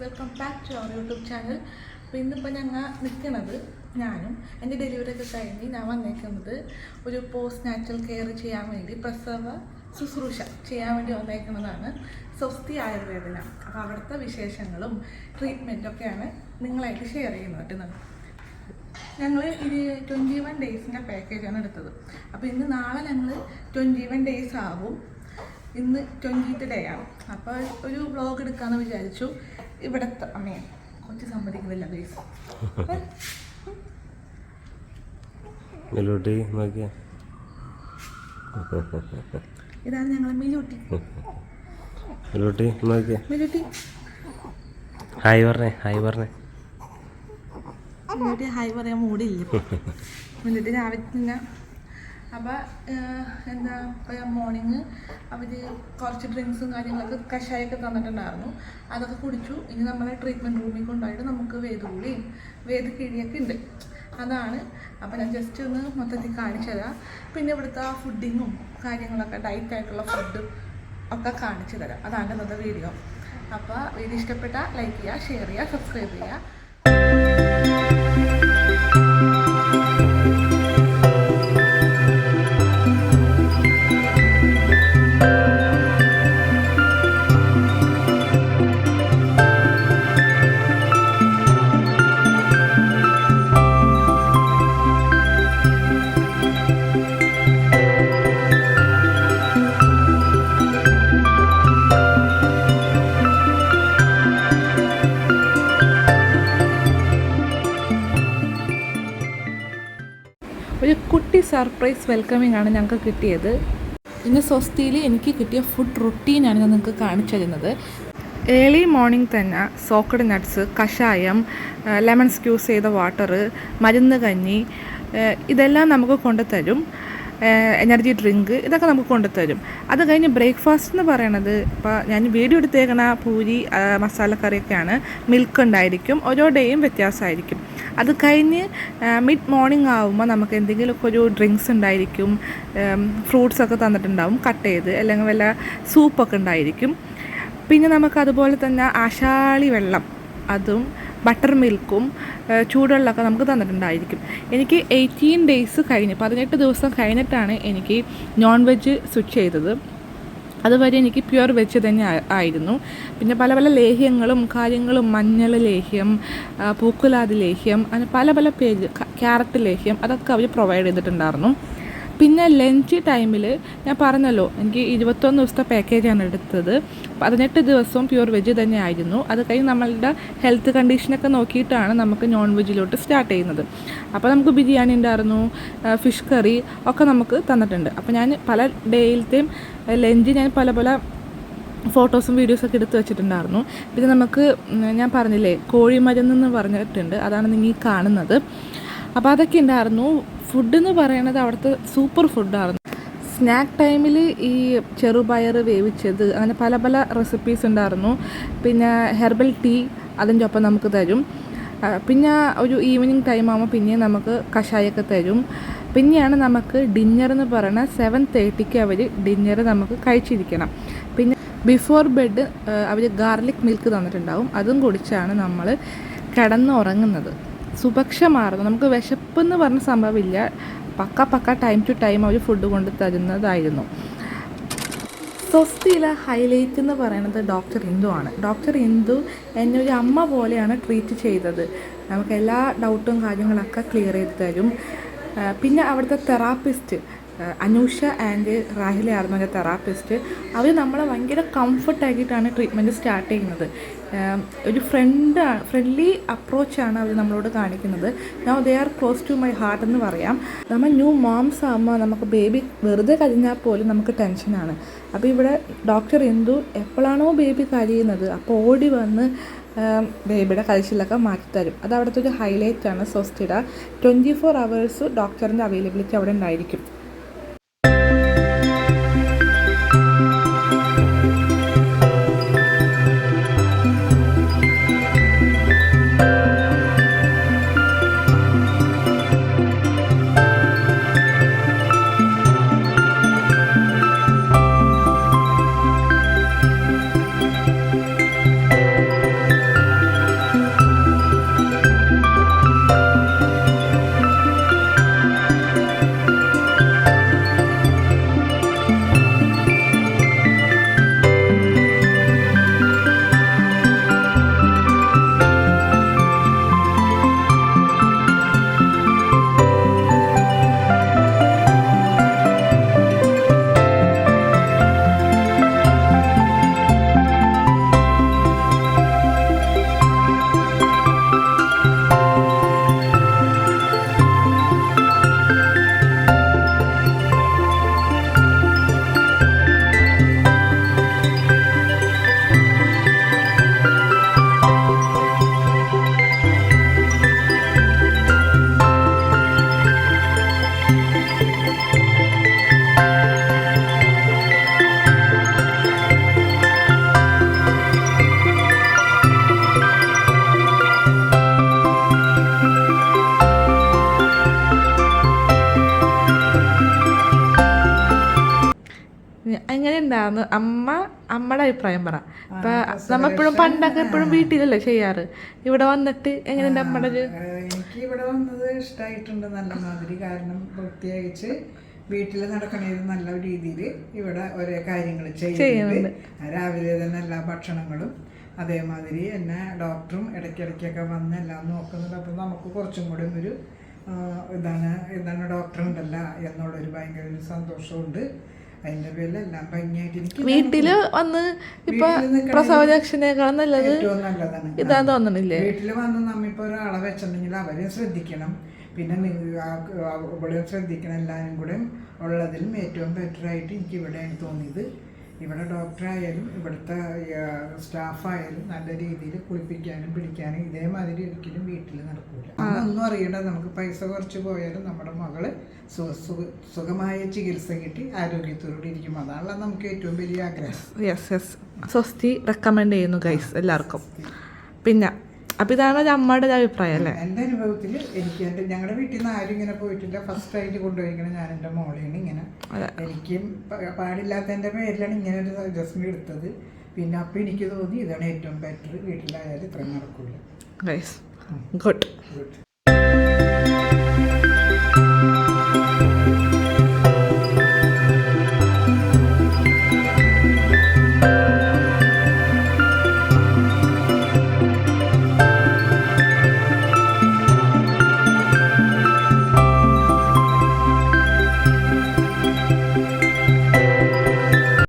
To our YouTube channel അപ്പോൾ ഇന്നിപ്പോൾ ഞങ്ങൾ നിൽക്കുന്നത് ഞാനും. എന്റെ ഡെലിവറി ഒക്കെ കഴിഞ്ഞ് ഞാൻ വന്നേക്കുന്നത് ഒരു പോസ്റ്റ് നാച്ചുറൽ കെയർ ചെയ്യാൻ വേണ്ടി പ്രസവ ശുശ്രൂഷ ചെയ്യാൻ വേണ്ടി വന്നേക്കുന്നതാണ്. സ്വസ്തി ആയുർവേദന. അപ്പോൾ അവിടുത്തെ വിശേഷങ്ങളും ട്രീറ്റ്മെന്റും ഒക്കെയാണ് നിങ്ങളായിട്ട് ഷെയർ ചെയ്യുന്നത് കേട്ടോ ഞങ്ങൾ ഇത് ട്വന്റി വൺ ഡേയ്സിന്റെ പാക്കേജാണ് എടുത്തത്. അപ്പോൾ ഇന്ന് നാളെ ഞങ്ങൾ ട്വന്റി വൺ ഡേയ്സ് ആവും. ഇന്ന് ട്വന്റീത്ത് ഡേ ആണ്. അപ്പോൾ ഒരു വ്ളോഗ് എടുക്കാമെന്ന് വിചാരിച്ചു. ഇവിടുത്തെ അമ്മയെ കൊച്ചു സമ്മതിക്കുന്നില്ല മെലൂട്ടി നോക്കിയ. ഇതാണ് ഞങ്ങൾ മിലൂട്ടി. മെലൂട്ടി നോക്കിയ. മിലൂട്ടി. ഹായ് പറഞ്ഞേ ഹായ് പറഞ്ഞേ. മിലൂട്ടി ഹായ് പറയാൻ മൂടില്ല. മിലൂട്ടി രാവിലെ അപ്പോൾ എന്താ മോർണിംഗ് അവർ കുറച്ച് ഡ്രിങ്ക്സും കാര്യങ്ങളൊക്കെ കഷായൊക്കെ തന്നിട്ടുണ്ടായിരുന്നു. അതൊക്കെ കുടിച്ചു. ഇനി നമ്മളെ ട്രീറ്റ്മെന്റ് റൂമിൽ കൊണ്ടുപോയിട്ട് നമുക്ക് വേദുള്ളിയും വേദ കിഴിയൊക്കെ ഉണ്ട് അതാണ്. അപ്പോൾ ഞാൻ ജസ്റ്റ് ഒന്ന് മൊത്തത്തിൽ കാണിച്ചു തരാം. പിന്നെ ഇവിടുത്തെ ഫുഡിങ്ങും കാര്യങ്ങളൊക്കെ ഡയറ്റ് ആയിട്ടുള്ള ഫുഡും ഒക്കെ കാണിച്ചു തരാം. അതാണ് ഇന്നത്തെ വീഡിയോ അപ്പോൾ വീഡിയോ ഇഷ്ടപ്പെട്ടാൽ ലൈക്ക് ചെയ്യുക ഷെയർ ചെയ്യുക സബ്സ്ക്രൈബ് ചെയ്യുക. സർപ്രൈസ് വെൽക്കമിംഗ് ആണ് ഞങ്ങൾക്ക് കിട്ടിയത്. ഇന്ന് സ്വസ്തിയിൽ എനിക്ക് കിട്ടിയ ഫുഡ് റുട്ടീനാണ് ഞാൻ നിങ്ങൾക്ക് കാണിച്ചു തരുന്നത്. ഏർലി മോർണിംഗ് തന്നെ സോക്കഡ് നട്ട്സ് കഷായം ലെമൺ സ്ക്യൂസ് ചെയ്ത വാട്ടർ മരുന്ന് കഞ്ഞി ഇതെല്ലാം നമുക്ക് കൊണ്ടുതരും എനർജി ഡ്രിങ്ക് ഇതൊക്കെ നമുക്ക് കൊണ്ടുതരും അത് കഴിഞ്ഞ് ബ്രേക്ക്ഫാസ്റ്റ് എന്ന് പറയണത് ഇപ്പോൾ ഞാൻ വീഡിയോ എടുത്തേക്കണ പൂരി മസാലക്കറിയൊക്കെയാണ്. മിൽക്ക് ഉണ്ടായിരിക്കും. ഓരോ ഡേയും വ്യത്യാസമായിരിക്കും. അത് കഴിഞ്ഞ് മിഡ് മോർണിംഗ് ആകുമ്പോൾ നമുക്ക് എന്തെങ്കിലുമൊക്കെ ഒരു ഡ്രിങ്ക്സ് ഉണ്ടായിരിക്കും ഫ്രൂട്ട്സ് ഒക്കെ തന്നിട്ടുണ്ടാവും കട്ട് ചെയ്ത് അല്ലെങ്കിൽ വല്ല സൂപ്പൊക്കെ ഉണ്ടായിരിക്കും. പിന്നെ നമുക്ക് അതുപോലെ തന്നെ ആശാളി വെള്ളം അതും ബട്ടർ മിൽക്കും ചൂടുവെള്ളമൊക്കെ നമുക്ക് തന്നിട്ടുണ്ടായിരിക്കും. എനിക്ക് എയ്റ്റീൻ ഡേയ്സ് കഴിഞ്ഞ് പതിനെട്ട് ദിവസം കഴിഞ്ഞിട്ടാണ് എനിക്ക് നോൺ വെജ് സ്വിച്ച് ചെയ്തത്. അതുവരെ എനിക്ക് പ്യുവർ വെച്ച് തന്നെ ആയിരുന്നു. പിന്നെ പല പല ലേഹ്യങ്ങളും കാര്യങ്ങളും മഞ്ഞൾ ലേഹ്യം പൂക്കുലാതി ലേഹ്യം അങ്ങനെ പല പല പേജ് ക്യാരറ്റ് ലേഹ്യം അതൊക്കെ അവർ പ്രൊവൈഡ് ചെയ്തിട്ടുണ്ടായിരുന്നു. പിന്നെ ലഞ്ച് ടൈമിൽ ഞാൻ പറഞ്ഞല്ലോ എനിക്ക് ഇരുപത്തൊന്ന് ദിവസത്തെ പാക്കേജാണ് എടുത്തത്. പതിനെട്ട് ദിവസവും പ്യുവർ വെജ് തന്നെ ആയിരുന്നു. അത് കഴിഞ്ഞ് നമ്മളുടെ ഹെൽത്ത് കണ്ടീഷനൊക്കെ നോക്കിയിട്ടാണ് നമുക്ക് നോൺ വെജിലോട്ട് സ്റ്റാർട്ട് ചെയ്യുന്നത്. അപ്പോൾ നമുക്ക് ബിരിയാണി ഉണ്ടായിരുന്നു ഫിഷ് കറി ഒക്കെ നമുക്ക് തന്നിട്ടുണ്ട്. അപ്പോൾ ഞാൻ പല ഡേയിലത്തെയും ലഞ്ച് ഞാൻ പല പല ഫോട്ടോസും വീഡിയോസൊക്കെ എടുത്ത് വെച്ചിട്ടുണ്ടായിരുന്നു. പിന്നെ നമുക്ക് ഞാൻ പറഞ്ഞില്ലേ കോഴിമരുന്ന് പറഞ്ഞിട്ടുണ്ട്. അതാണ് നിങ്ങൾ കാണുന്നത്. അപ്പോൾ അതൊക്കെ ഉണ്ടായിരുന്നു. ഫുഡ് എന്ന് പറയുന്നത് അവിടുത്തെ സൂപ്പർ ഫുഡായിരുന്നു സ്നാക്ക് ടൈമിൽ ഈ ചെറുപയർ വേവിച്ചത് അങ്ങനെ പല പല റെസിപ്പീസ് ഉണ്ടായിരുന്നു. പിന്നെ ഹെർബൽ ടീ അതിന്റെ ഒപ്പം നമുക്ക് തരും. പിന്നെ ഒരു ഈവനിങ് ടൈം ആകുമ്പോൾ പിന്നെ നമുക്ക് കഷായമൊക്കെ തരും. പിന്നെയാണ് നമുക്ക് ഡിന്നർ എന്ന് പറയുന്നത് സെവൻ തേർട്ടിക്ക് അവർ ഡിന്നർ നമുക്ക് കഴിച്ചിരിക്കണം. പിന്നെ ബിഫോർ ബെഡ് അവർ ഗാർലിക് മിൽക്ക് തന്നിട്ടുണ്ടാവും. അതും കുടിച്ചാണ് നമ്മൾ കിടന്നുറങ്ങുന്നത്. സുഭക്ഷമാർന്നു. നമുക്ക് വിശപ്പ് എന്ന് പറഞ്ഞ സംഭവമില്ല. പക്ക പക്ക ടൈം ടു ടൈം അവർ ഫുഡ് കൊണ്ട് തരുന്നതായിരുന്നു. സ്വസ്തിയിലെ ഹൈലൈറ്റ് എന്ന് പറയുന്നത് ഡോക്ടർ ഇന്ദു ആണ്. ഡോക്ടർ ഇന്ദു എന്നെ ഒരു അമ്മ പോലെയാണ് ട്രീറ്റ് ചെയ്തത്. നമുക്ക് എല്ലാ ഡൗട്ടും കാര്യങ്ങളൊക്കെ ക്ലിയർ ചെയ്ത് തരും. പിന്നെ അവിടുത്തെ തെറാപ്പിസ്റ്റ് അനൂഷ ആൻഡ് റാഹില ആയിരുന്നു എന്റെ തെറാപ്പിസ്റ്റ് അവർ നമ്മളെ ഭയങ്കര കംഫർട്ടാക്കിയിട്ടാണ് ട്രീറ്റ്മെന്റ് സ്റ്റാർട്ട് ചെയ്യുന്നത്. ഒരു ഫ്രണ്ട് ഫ്രണ്ട്ലി അപ്രോച്ചാണ് അവർ നമ്മളോട് കാണിക്കുന്നത്. Now they are close to my heart എന്ന് പറയാം. നമ്മൾ ന്യൂ മോംസ് ആകുമ്പോൾ നമുക്ക് ബേബി വെറുതെ കഴിഞ്ഞാൽ പോലും നമുക്ക് ടെൻഷനാണ് അപ്പോൾ ഇവിടെ ഡോക്ടർ എന്തു എപ്പോഴാണോ ബേബി കരയുന്നത് അപ്പോൾ ഓടി വന്ന് ബേബിയുടെ കഴിച്ചിലൊക്കെ മാറ്റിത്തരും അത് അവിടുത്തെ ഒരു ഹൈലൈറ്റ് ആണ് സ്വസ്ഥിട ട്വന്റി ഫോർ അവേഴ്സ് ഡോക്ടറിന്റെ അവൈലബിലിറ്റി അവിടെ ഉണ്ടായിരിക്കും. ഉണ്ടായിരുന്നു അമ്മ അമ്മയുടെ അഭിപ്രായം പറ. ഇപ്പൊ നമ്മെപ്പോഴും പണ്ടൊക്കെ എപ്പോഴും വീട്ടിലല്ലേ ചെയ്യാറ്? ഇവിടെ വന്നിട്ട് എങ്ങനെയുണ്ട് അമ്മയുടെ ഒരു എനിക്ക് ഇവിടെ വന്നത് ഇഷ്ടമായിട്ടുണ്ട് നല്ല മാതിരി കാരണം പ്രത്യേകിച്ച് വീട്ടിൽ നടക്കണത് നല്ല രീതിയിൽ ഇവിടെ ഓരോ കാര്യങ്ങൾ ചെയ്യുന്നുണ്ട് രാവിലെ തന്നെ എല്ലാ ഭക്ഷണങ്ങളും അതേമാതിരി എന്നെ ഡോക്ടറും ഇടയ്ക്കിടയ്ക്കൊക്കെ വന്ന് എല്ലാം നോക്കുന്നുണ്ട്. അപ്പം നമുക്ക് കുറച്ചും കൂടി ഒരു ഇതാണ് ഇതാണ് ഡോക്ടർ ഉണ്ടല്ല എന്നുള്ളൊരു ഭയങ്കര ഒരു സന്തോഷമുണ്ട് വീട്ടിൽ വന്ന് ഇപ്പൊ വീട്ടിൽ നിക്കണത് പ്രസവ രക്ഷനേക്കാളും നല്ലത് ഇതാ ഇതാന്ന് തോന്നണില്ലേ? വീട്ടിൽ വന്ന് നമ്മിപ്പോ ഒരാളെ വെച്ചിട്ടുണ്ടെങ്കിൽ അവരെയും ശ്രദ്ധിക്കണം. പിന്നെ ഇവിടെ ശ്രദ്ധിക്കണം എല്ലാവരും കൂടെ ഉള്ളതിലും ഏറ്റവും ബെറ്റർ ആയിട്ട് എനിക്ക് ഇവിടെയാണ് തോന്നിയത്. ഇവിടെ ഡോക്ടറായാലും ഇവിടുത്തെ സ്റ്റാഫായാലും നല്ല രീതിയിൽ കുളിപ്പിക്കാനും പിടിക്കാനും ഇതേമാതിരി ഒരിക്കലും വീട്ടിൽ നടക്കൂല. അതൊന്നും അറിയണ്ട നമുക്ക് പൈസ കുറച്ച് പോയാലും നമ്മുടെ മകൾ സുഖമായ ചികിത്സ കിട്ടി ആരോഗ്യത്തോടുകൂടി ഇരിക്കും. അതാണല്ലോ നമുക്ക് ഏറ്റവും വലിയ ആഗ്രഹം. യെസ് യെസ് സ്വസ്തി റെക്കമെൻഡ് ചെയ്യുന്നു ഗൈസ് എല്ലാവർക്കും. പിന്നെ അപ്പം ഇതാണ് ഒരു അമ്മയുടെ ഒരു അഭിപ്രായം അല്ലേ? എന്റെ അനുഭവത്തിൽ എനിക്ക് എന്റെ ഞങ്ങളുടെ വീട്ടിൽ നിന്ന് ആരും ഇങ്ങനെ പോയിട്ടില്ല. ഫസ്റ്റ് ആയിട്ട് കൊണ്ടുപോയിരിക്കണം ഞാൻ എന്റെ മോളെയാണ് ഇങ്ങനെ. എനിക്കും പാടില്ലാത്തതിന്റെ പേരിലാണ് ഇങ്ങനെ ഒരു സജസ്റ്റ് എടുത്തത്. പിന്നെ അപ്പം എനിക്ക് തോന്നി ഇതാണ് ഏറ്റവും ബെറ്റർ വീട്ടിലായാലും ഇത്ര നടക്കുള്ളൂ. ഗുഡ്